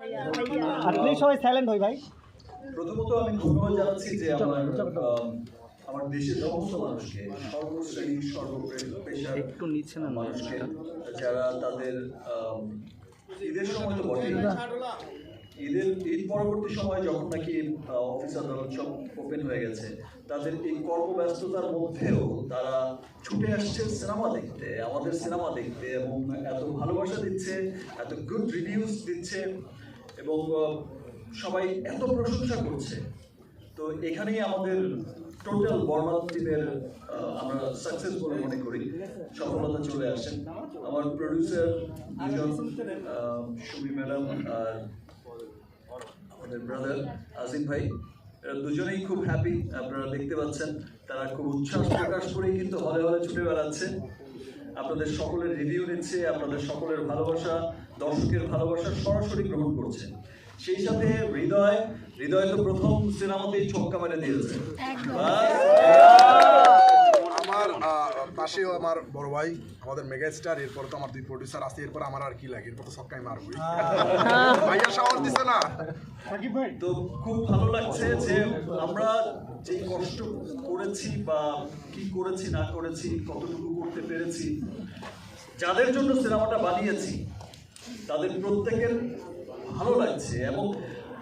আর please সবাই silent হই ভাই। প্রথমত আমি ধন্যবাদ জানাচ্ছি যে আমার আমার দেশের সমস্ত মানুষকে সর্বশ্রেণী সর্বপেশার একটু নিচে না মানুষকে যারা তাদের ঈদের সময় তো বটেই। ঈদের ঈদ পরবর্তী সময় যখন নাকি অফিস আদালত সব ওপেন হয়ে গেছে তাদের এই কর্মব্যস্ততার মধ্যেও তারা ছুটে আসছে সিনেমা দেখতে আমাদের সিনেমা দেখতে এবং এত ভালোবাসা দিচ্ছে এত গুড রিভিউজ দিচ্ছে। এবং সবাই এত প্রশংসা করছে। তো এখানেই আমাদের টোটাল টিমের আমরা সাকসেস বলে মনে করি। সফলতা চলে আসেন আমার প্রডিউসার দুজন সুমি ম্যাডাম আর আমাদের ব্রাদার আজিম ভাই, এরা দুজনেই খুব হ্যাপি আপনারা দেখতে পাচ্ছেন। তারা খুব উচ্ছ্বাস প্রকাশ করেই কিন্তু হলে হলে ছুটে বেড়াচ্ছে। আপনাদের সকলের রিভিউ নিচ্ছে আপনাদের সকলের ভালোবাসা দর্শকের ভালোবাসা সরাসরি গ্রহণ করছে। সেই সাথে হৃদয় হৃদয় তো প্রথম সিনেমাতেই ছক্কা মেরে দিয়েছে। পাশেও আমার বড় ভাই আমাদের মেগা স্টার এরপর তো আমার দুই প্রডিউসার আছে এরপর আমার আর কি লাগে? এরপর তো সবকাই মারবই ভাইয়া সাহস দিছে না? সাকিব ভাই। তো খুব ভালো লাগছে যে আমরা যে কষ্ট করেছি বা কি করেছি না করেছি কতটুকু করতে পেরেছি যাদের জন্য সিনেমাটা বানিয়েছি তাদের প্রত্যেকের ভালো লাগছে এবং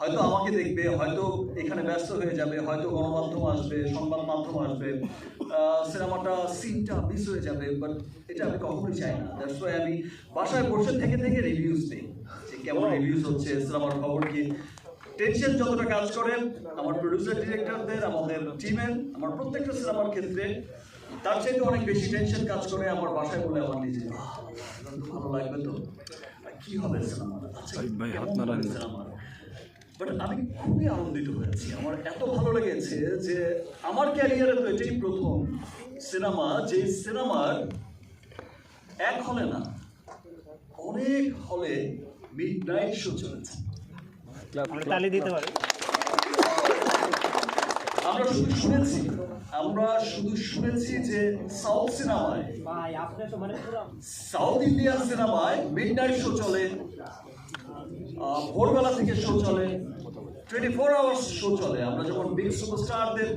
হয়তো আমাকে দেখবে হয়তো এখানে ব্যস্ত হয়ে যাবে হয়তো গণমাধ্যম আসবে সংবাদ মাধ্যম আসবে সিনেমাটা সিনটা মিস হয়ে যাবে বাট এটা আমি কখনোই চাই না। দ্যাটস ওয়াই আমি বাসায় বসে থেকে থেকে রিভিউজ দিই যে কেমন রিভিউজ হচ্ছে সিনেমার খবর কি? টেনশন যতটা কাজ করেন আমার প্রডিউসার ডিরেক্টরদের আমাদের টিমের আমার প্রত্যেকটা সিনেমার ক্ষেত্রে তার চাইতে অনেক বেশি টেনশন কাজ করে আমার বাসায় বলে আমার নিজে ভালো লাগবে তো। কি হবে সিনেমাটা? আচ্ছা সিনেমা বাট আমি খুবই আনন্দিত হয়েছি। আমার এত ভালো লেগেছে যে আমার ক্যারিয়ারে তো এটাই প্রথম সিনেমা, যে সিনেমার এক হলে না, অনেক হলে মিড নাইট শো চলেছে। তালি দিতে পারি। আমরা শুধু শুনেছি আমরা শুধু শুনেছি যে সাউথ সিনেমায় সাউথ ইন্ডিয়ান সিনেমায় মিড নাইট শো চলে ভোরবেলা থেকে শো চলে। টোয়েন্টি ফোর আওয়ার্স শো চলে। আমরা যখন বিগ সুপারস্টারদের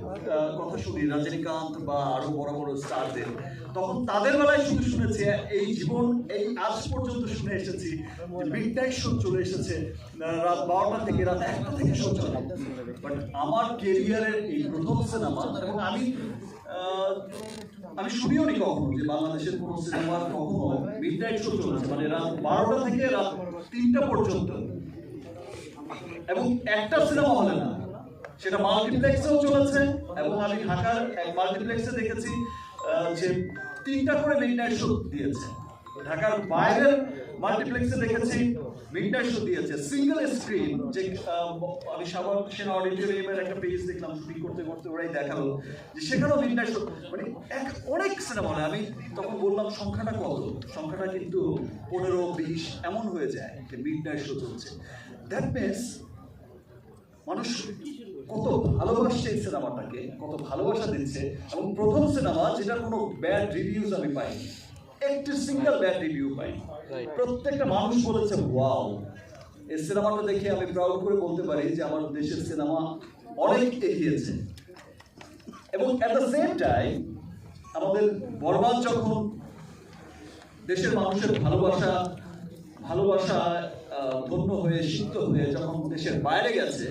কথা শুনি, রজনীকান্ত বা আরও বড় বড় স্টারদের তখন তাদের বেলায় শুধু শুনেছি, এই জীবন, এই আজ পর্যন্ত শুনে এসেছি যে মিড নাইট শো চলে এসেছে রাত বারোটা থেকে রাত একটা থেকে শো চলে। বাট আমার কেরিয়ারের এই প্রথম সিনেমা এবং আমি আমি শুনিও নি কখনো যে বাংলাদেশের কোনো সিনেমা কখনো মিড নাইট শো চলেছে। মানে রাত বারোটা থেকে রাত তিনটা পর্যন্ত। এবং একটা সিনেমা হলে না, সেটা মাল্টিপ্লেক্সেও চলেছে এবং আমি ঢাকার এক মাল্টিপ্লেক্সে দেখেছি যে তিনটা করে মিড নাইট শো দিয়েছে। ঢাকার বাইরের মাল্টিপ্লেক্সে দেখেছি মিড নাইট শো দিয়েছে সিঙ্গেল স্ক্রিন যে আমি সাবার সেনা অডিটোরিয়ামের একটা পেজ দেখলাম শুটিং করতে করতে ওরাই দেখাল, যে সেখানেও মিড নাইট শো মানে এক, অনেক সিনেমা হলে, আমি তখন বললাম, সংখ্যাটা কত? সংখ্যাটা কিন্তু পনেরো, বিশ, এমন হয়ে যায় যে মিড নাইট শো চলছে। দ্যাট মিনস মানুষ কত ভালোবাসছে এই সিনেমাটাকে কত ভালোবাসা দিচ্ছে, এবং প্রথম সিনেমা যেটার কোনো ব্যাড রিভিউজ আমি পাইনি। একটি সিঙ্গেল ব্যাড রিভিউ পাই। প্রত্যেকটা মানুষ বলেছে ওয়াও এই সিনেমাটা দেখে আমি প্রাউড করে বলতে পারি যে আমার দেশের সিনেমা অনেক এগিয়েছে। এবং অ্যাট দ্য সেম টাইম আমাদের বরবাদ যখন দেশের মানুষের ভালোবাসা ভালোবাসা ধন্য হয়ে সিদ্ধ হয়ে যখন দেশের বাইরে গেছে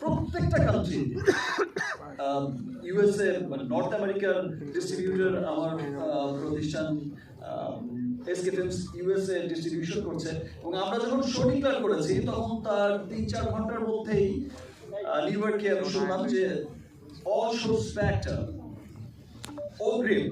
প্রত্যেকটা কান্ট্রি ইউএসএ মানে নর্থ আমেরিকার ডিস্ট্রিবিউটর আমার প্রতিষ্ঠান এসকে ফিল্মস ইউএসএ ডিস্ট্রিবিউশন করছে। এবং আমরা যখন শো ডিক্লেয়ার করেছি, তখন তার তিন চার ঘণ্টার মধ্যেই নিউ ইয়র্কে আমি শুনলাম যে অল ব্যাক অগ্রিম